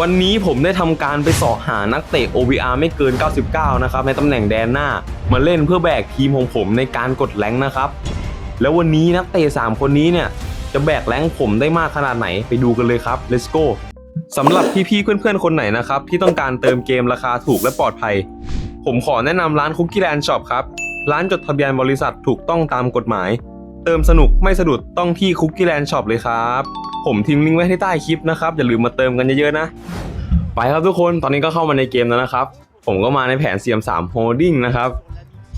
วันนี้ผมได้ทำการไปสาะหานักเตะ OVR ไม่เกิน 99 นะครับในตำแหน่งแดนหน้า มาเล่นเพื่อแบกทีมของผมในการกดแรงนะครับ แล้ววันนี้นักเตะ 3 คนนี้เนี่ย จะแบกแรงผมได้มากขนาดไหนไปดูกันเลยครับ let's go สำหรับพี่ๆเพื่อนๆ คนไหนนะครับ ที่ต้องการเติมเกมราคาถูกและปลอดภัย ผมขอแนะนำร้านคุกกี้แลนด์ช็อปครับ ร้านจดทะเบียนบริษัทถูกต้องตามกฎหมาย เติมสนุกไม่สะดุดต้องที่คุกกี้แลนด์ช็อปเลยครับ ผมทิ้งลิงก์ไว้ที่ใต้คลิปนะครับอย่าลืมมาเติมกันเยอะๆนะ ไปครับทุกคนตอนนี้ก็เข้ามาในเกมแล้วนะครับ ผมก็มาในแผน CM3 Holding นะครับ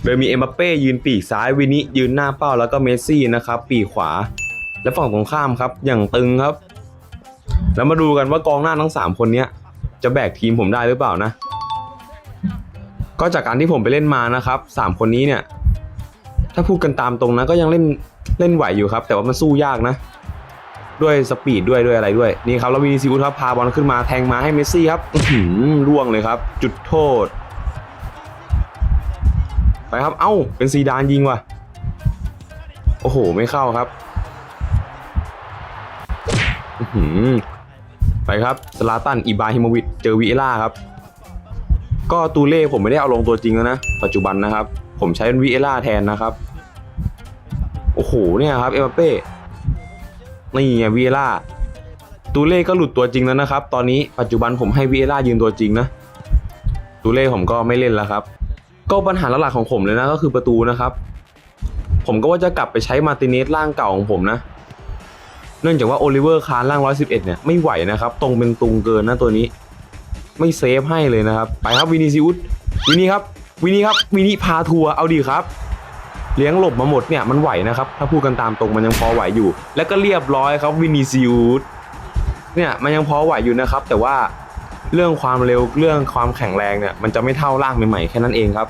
โดยมีเอ็มบัปเป้ยืนปีกซ้ายวินิยืนหน้าเป้าแล้วก็เมสซี่นะครับปีกขวา และฝั่งตรงข้ามครับอย่างตึงครับ แล้วมาดูกันว่ากองหน้าทั้ง 3 คนเนี้ยจะแบกทีมผมได้หรือเปล่านะ ก็จากการที่ผมไปเล่นมานะครับ 3 คนนี้เนี่ย ถ้าพูดกันตามตรงนะก็ยังเล่นเล่นไหวอยู่ครับ แต่ว่ามันสู้ยากนะ ด้วยสปีดด้วยด้วยอะไรด้วยนี่ครับแล้ววินิซิอุสครับพาบอลขึ้นมาแทงมาให้เมสซี่ครับหืมร่วงเลยครับ จุดโทษ ไปครับ เอ้า เป็นซีดานยิงว่ะ โอ้โห ไม่เข้าครับหือไปครับสลาตันอิบราฮิโมวิชเจอวิเอล่าครับ ก็ตูเล่ผมไม่ได้เอาลงตัวจริงแล้วนะ ปัจจุบันนะครับ ผมใช้เป็นวิเอล่าแทนนะครับ โอ้โหเนี่ยครับ เอมบัปเป้ นี่ไงวีเอล่าตูเล่ก็หลุดตัวจริงแล้วนะครับ ตอนนี้ปัจจุบันผมให้วีเอล่ายืนตัวจริงนะตูเล่ผมก็ไม่เล่นแล้วครับ ก็ปัญหาหลักของผมเลยนะก็คือประตูนะครับ ผมก็ว่าจะกลับไปใช้มาติเนสร่างเก่าของผมนะ เนื่องจากว่าโอลิเวอร์คาร์ร่าง 111 เนี่ยไม่ไหวนะครับ ตรงเป็นตุงเกินนะตัวนี้ ไม่เซฟให้เลยนะครับ ไปครับวินิซิอุสวินี่ครับวินี่ครับวินี่พาทัวร์เอาดีครับ เลี้ยงหลบมาหมดเนี่ยมันไหวนะครับ ถ้าพูดกันตามตรงมันยังพอไหวอยู่ แล้วก็เรียบร้อยครับวินิซิอุสเนี่ยมันยังพอไหวอยู่นะครับ แต่ว่าเรื่องความเร็วเรื่องความแข็งแรงเนี่ยมันจะไม่เท่าร่างใหม่ๆแค่นั้นเองครับ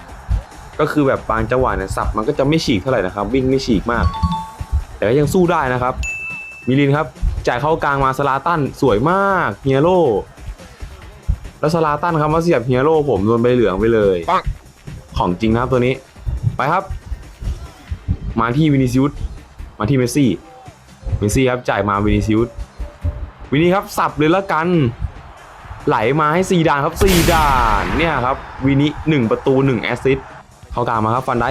ก็คือแบบบางจังหวะเนี่ยสับมันก็จะไม่ฉีกเท่าไหร่นะครับ วิ่งไม่ฉีกมาก แต่ก็ยังสู้ได้นะครับมิลินครับจ่ายเข้ากลางมาสลาตันสวยมากเฮียโร่แล้วสลาตันครับมาเสียบเฮียโร่ผมโดนใบเหลืองไปเลย ของจริงนะครับตัวนี้ ไปครับ มาที่วินิซิอุสมาที่เมสซี่ เมสซี่ครับจ่ายมาวินิซิอุสวินิครับสับเลยละกัน ไหลมาให้ซีดานครับซีดานเนี่ยครับวินิหนึ่งประตูหนึ่งแอสซิสต์เข้ากลางมาครับฟันได้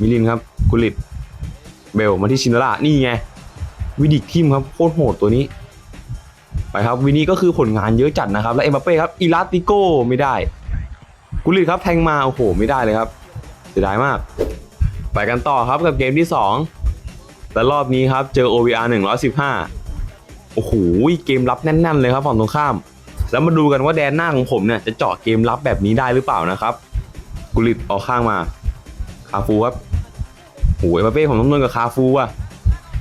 มิลินครับกุลิตเบลมาที่ชินรานี่ไงวิดิกทิมครับโคตรโหดตัวนี้ ไปครับวินิก็คือผลงานเยอะจัดนะครับ แล้วเอ็มบัปเป้ครับอิลาติโกไม่ได้ กุลิตครับแทงมาโอ้โหไม่ได้เลยครับเสียดายมาก ไปกันต่อครับกับเกมที่ 2 แต่รอบนี้ครับเจอ OVR 115 โอ้โหเกมรับแน่น ๆ เลยครับฝั่งตรงข้าม แล้วมาดูกันว่าแดนหน้าของผมเนี่ยจะเจาะเกมรับแบบนี้ได้หรือเปล่านะครับ กุลิตออกข้างมา คาฟูครับโอ้ยเอมบัปเป้ผมต้องดวลกับคาฟูอะ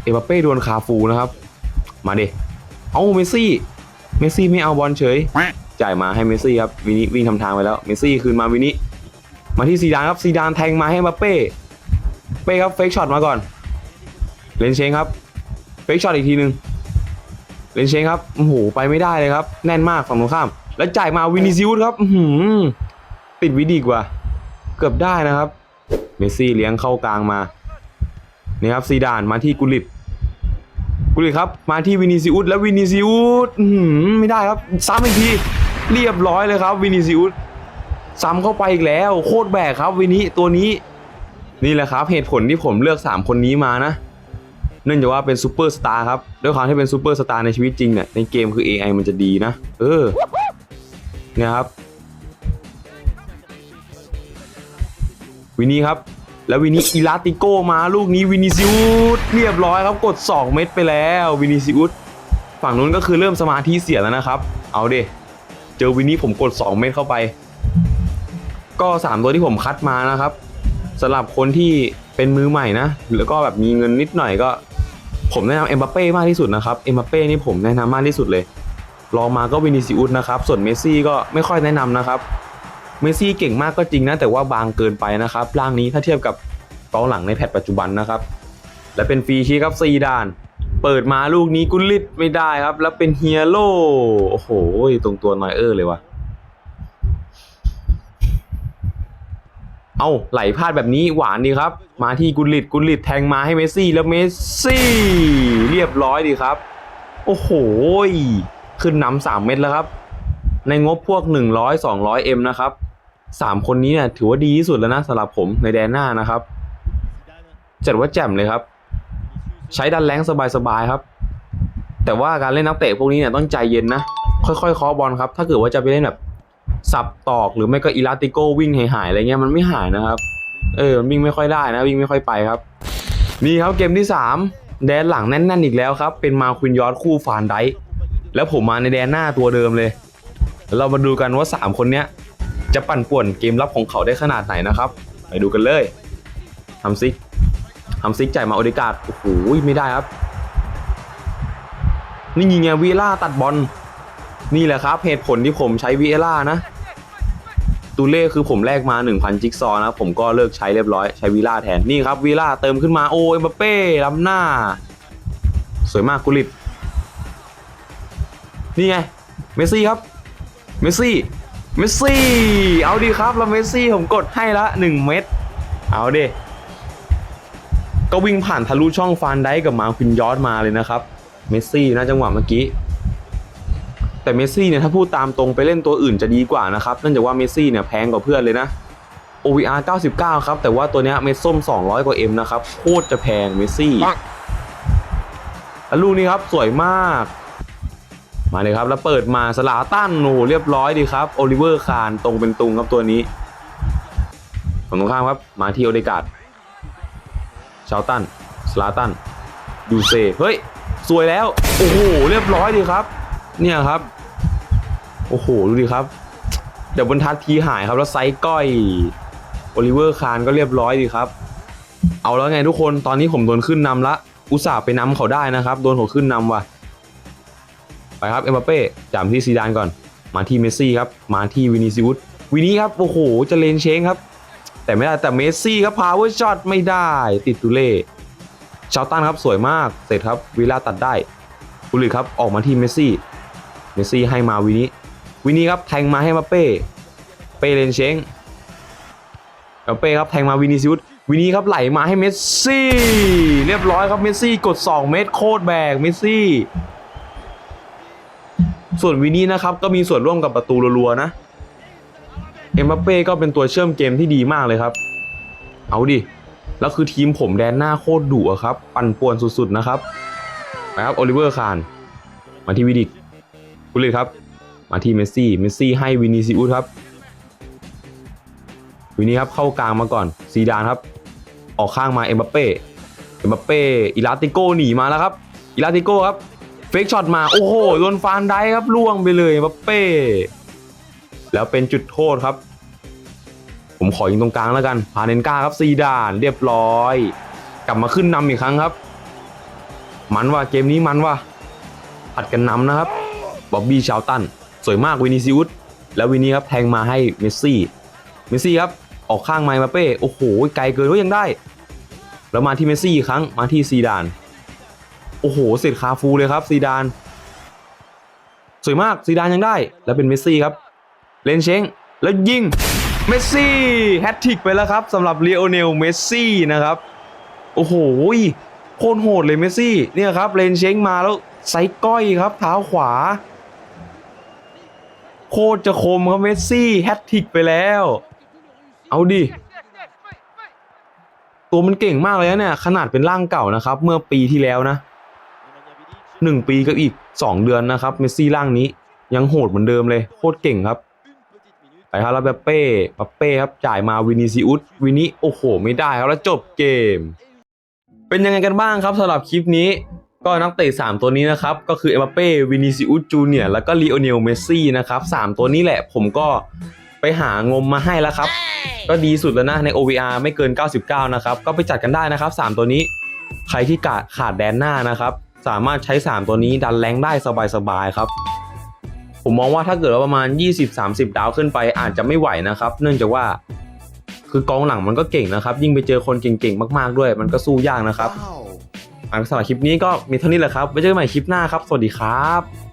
เอมบัปเป้ดวลคาฟูนะครับ มาเดเอาเมสซี่ เมสซี่ไม่เอาบอลเฉย จ่ายมาให้เมสซี่ครับวินิวิ่งทำทางไปแล้ว เมสซี่คืนมาวินิมาที่ซีดานครับซีดานแทงมาให้เอ็มบัปเป้ ป้ครับ เฟกช็อตมาก่อน เลนเชงครับ เฟกช็อตอีกทีหนึ่งเลนเชงครับ โอ้โห ไปไม่ได้เลยครับ แน่นมากฝั่งตรงข้าม แล้วจ่ายมาวินิซิอุสครับหือติดวิดีกว่า เกือบได้นะครับ เมสซี่เลี้ยงเข้ากลางมา นี่ครับซีดานมาที่กุลิตกุลิตครับ มาที่วินิซิอุสแล้ววินิซิอุสไม่ได้ครับ ซ้ำอีกที เรียบร้อยเลยครับ วินิซิอุสซ้ำเข้าไปอีกแล้ว โคตรแบกครับวินิตัวนี้ นี่แหละครับเหตุผลที่ผมเลือก 3 คนนี้มานะ เนื่องจากว่าเป็นซูเปอร์สตาร์ครับ ด้วยความที่เป็นซูเปอร์สตาร์ในชีวิตจริงเนี่ย ในเกมคือ AI มันจะดีนะ เออ เนี่ยครับ วินี่ครับ แล้ววินี่อิลาติโกมาลูกนี้วินิซิอุสเรียบร้อยครับ กด 2 เม็ดไปแล้ววินิซิอุสฝั่งนู้นก็คือเริ่มสมาธิเสียแล้วนะครับ เอาเดเจอวินี่ผมกด 2 เม็ดเข้าไป ก็ 3 ตัวที่ผมคัดมานะครับ สำหรับคนที่เป็นมือใหม่นะ แล้วก็แบบมีเงินนิดหน่อยก็ ผมแนะนำเอ็มบัปเป้มากที่สุดนะครับเอ็มบัปเป้นี่ผมแนะนำมากที่สุดเลยรองมาก็วินิซิอุสนะครับ ส่วนเมสซี่ก็ไม่ค่อยแนะนำนะครับ เมสซี่เก่งมากก็จริงนะ แต่ว่าบางเกินไปนะครับร่างนี้ถ้าเทียบกับกองหลังในแพทปัจจุบันนะครับ และเป็นฟรีคีย์ครับซีดาน เปิดมาลูกนี้กุลิตไม่ได้ครับ แล้วเป็นเฮียโร่โอ้โห ตรงตัวนอยเออร์เลยว่ะ เอาไหลพลาดแบบนี้หวานดีครับ มาที่กุลิตกุลิตแทงมาให้เมสซี่แล้วเมสซี่ เรียบร้อยดีครับ โอ้โหขึ้นนำสามเม็ดแล้วครับ ในงบพวก 100 200 M นะครับสามคนนี้เนี่ยถือว่าดีที่สุดแล้วนะสำหรับผมในแดนหน้านะครับ จัดว่าแจ่มเลยครับ ใช้ดันแรงสบายๆครับ แต่ว่าการเล่นนักเตะพวกนี้เนี่ยต้องใจเย็นนะ ค่อยๆเคาะบอลครับ ถ้าเกิดว่าจะไปเล่นแบบ สับตอกหรือไม่ก็อีลาติโกวิ่งหายๆอะไรเงี้ยมันไม่หายนะครับเออมันวิ่งไม่ค่อยได้นะวิ่งไม่ค่อยไปครับ นี่ครับเกมที่ 3 แดนหลังแน่นๆอีกแล้วครับ เป็นมาควินยอดคู่ฟานไดแล้วผมมาในแดนหน้าตัวเดิมเลย เรามาดูกันว่า 3 คนเนี้ยจะปั่นป่วนเกมรับของเขาได้ขนาดไหนนะครับไปดูกันเลยทำซิกทำซิกจ่ายมาโอเดกาดโอ้โหไม่ได้ครับ นี่ยิงไงวีล่าตัดบอลนี่แหละครับเหตุผลที่ผมใช้วีล่านะ ตูเล่คือผมแลกมา 1,000 จิ๊กซอนะผมก็เลิกใช้เรียบร้อยใช้วีล่าแทนนี่ครับวีล่าเติมขึ้นมาโอ้เอ็มบัปเป้ล้ำหน้า สวยมากกุลิตนี่ไงเมสซี่ครับเมสซี่เมสซี่เอาดีครับแล้วเมสซี่ผมกดให้ละ 1 เม็ดเอาดิก็วิ่งผ่านทะลุช่องฟานได้กับมาควินยอดมาเลยนะครับเมสซี่นะจังหวะเมื่อกี้ แต่เมสซี่เนี่ยถ้าพูดตามตรงไปเล่นตัวอื่นจะดีกว่านะครับเนื่องจากว่าเมสซี่เนี่ยแพงกว่าเพื่อนเลยนะ OVR 99 ครับ แต่ว่าตัวเนี้ยเม็ดส้ม 200 กว่า M นะครับ โคตรจะแพงเมสซี่แล้วลูกนี้ครับสวยมาก มาเลยครับ แล้วเปิดมาสลาตันโอ้เรียบร้อยดีครับโอลิเวอร์คานตรงเป็นตุงครับตัวนี้ฝั่งตรงข้ามครับ มาที่โอเดกาดชาวตันสลาตันดูเซเฮ้ย สวยแล้ว โอ้โห เรียบร้อยดีครับ เนี่ยครับ โอ้โห ดูดิครับเดี๋ยวบนทัดทีหายครับ แล้วไซส์ก้อยโอลิเวอร์คานก็เรียบร้อยดีครับ เอาแล้วไงทุกคนตอนนี้ผมโดนขึ้นนำละ อุตส่าห์ไปนำเขาได้นะครับ โดนเขาขึ้นนำว่ะ ไปครับ เอ็มบัปเป้จามที่ซีดานก่อน มาที่เมสซี่ครับ มาที่วินิซิอุสวินี้ครับ โอ้โหจะเลนเชงครับ แต่ไม่ได้แต่เมสซี่ครับพาวเวอร์ช็อตไม่ได้ ติดตูเล่ชาวตันครับสวยมากเสร็จครับวิลล่าตัดได้กุลิครับออกมาที่เมสซี่ มสซี่ให้มาวินี้วินี้ครับแทงมาให้มาเป้เป้เลนเชงแล้วเป้ครับแทงมาวินิซิอุสวินี้ครับไหลมาให้เมสซี่ เรียบร้อยครับเมสซี่กด 2 เมตรโคตรแบกเมสซี่ ส่วนวินี้นะครับก็มีส่วนร่วมกับประตูรัวๆนะเอ็มบัปเป้ก็เป็นตัวเชื่อมเกมที่ดีมากเลยครับ เอาดิ แล้วคือทีมผมแดนหน้าโคตรดุครับ ปั่นป่วนสุดๆนะครับไปครับโอลิเวอร์คาน มาที่วิดิก กุลิตครับ มาที่เมสซี่ เมสซี่ให้วินิซิอุสครับ วินี้ครับเข้ากลางมาก่อน ซีดานครับ ออกข้างมาเอ็มบัปเป้ เอ็มบัปเป้ อิลาติโกหนีมาแล้วครับ อิลาติโกครับ เฟกช็อตมา โอ้โห โดนฟานได้ครับล่วงไปเลยเอ็มบัปเป้ แล้วเป็นจุดโทษครับ ผมขอยิงตรงกลางแล้วกัน พาเนนกาครับ ซีดาน เรียบร้อย กลับมาขึ้นนำอีกครั้งครับ มันว่าเกมนี้มันว่าผัดกันนำนะครับ บ๊อบบี้ชาวตัน สวยมากวินิซิอุสแล้ววินี้ครับแทงมาให้เมสซี่ เมสซี่ครับ ออกข้างไมมาเป้ โอ้โห ไกลเกินว่ายังได้ แล้วมาที่เมสซี่อีกครั้ง มาที่ซีดาน โอ้โห เสร็จคาฟูเลยครับซีดาน สวยมากซีดานยังได้ แล้วเป็นเมสซี่ครับ เลนเชงแล้วยิง เมสซี่แฮตทริกไปแล้วครับสำหรับเลโอเนล เมสซี่นะครับ โอ้โห โคตรโหดเลยเมสซี่ เนี่ยครับเลนเชงมาแล้วไซส์ก้อยครับเท้าขวา โคตรจะคมครับเมสซี่แฮตทิกไปแล้ว เอาดิ ตัวมันเก่งมากเลยนะเนี่ย ขนาดเป็นร่างเก่านะครับ เมื่อปีที่แล้วนะหนึ่งปีกับอีก2เดือนนะครับ เมสซี่ร่างนี้ยังโหดเหมือนเดิมเลย โคตรเก่งครับ ไปครับแล้วแบบเป้ปัปเป้ครับ จ่ายมาวินิซิอุสวินิโอ้โห ไม่ได้ครับ แล้วจบเกม เป็นยังไงกันบ้างครับสำหรับคลิปนี้ ก็นักเตะ3 ตัวนี้นะครับ ก็คือเอ็มบัปเป้วินิซิอุสจูเนียร์แล้วก็ลีโอเนลเมสซี่นะครับ3ตัวนี้แหละผมก็ไปหางมมาให้แล้วครับ ก็ดีสุดแล้วนะใน OVR ไม่เกิน 99 นะครับ ก็ไปจัดกันได้นะครับ 3 ตัวนี้ ใครที่ขาดขาดแดนหน้านะครับ สามารถใช้ 3 ตัวนี้ดันแรงได้สบายๆครับ ผมมองว่าถ้าเกิดว่าประมาณ 20-30 ดาวขึ้นไปอาจจะไม่ไหวนะครับ เนื่องจากว่าคือกองหลังมันก็เก่งนะครับ ยิ่งไปเจอคนเก่งๆ มากๆด้วย มันก็สู้ยากนะครับ Wow. อะสำหรับคลิปนี้ก็มีเท่านี้แหละครับไว้เจอกันใหม่คลิปหน้าครับ สวัสดีครับ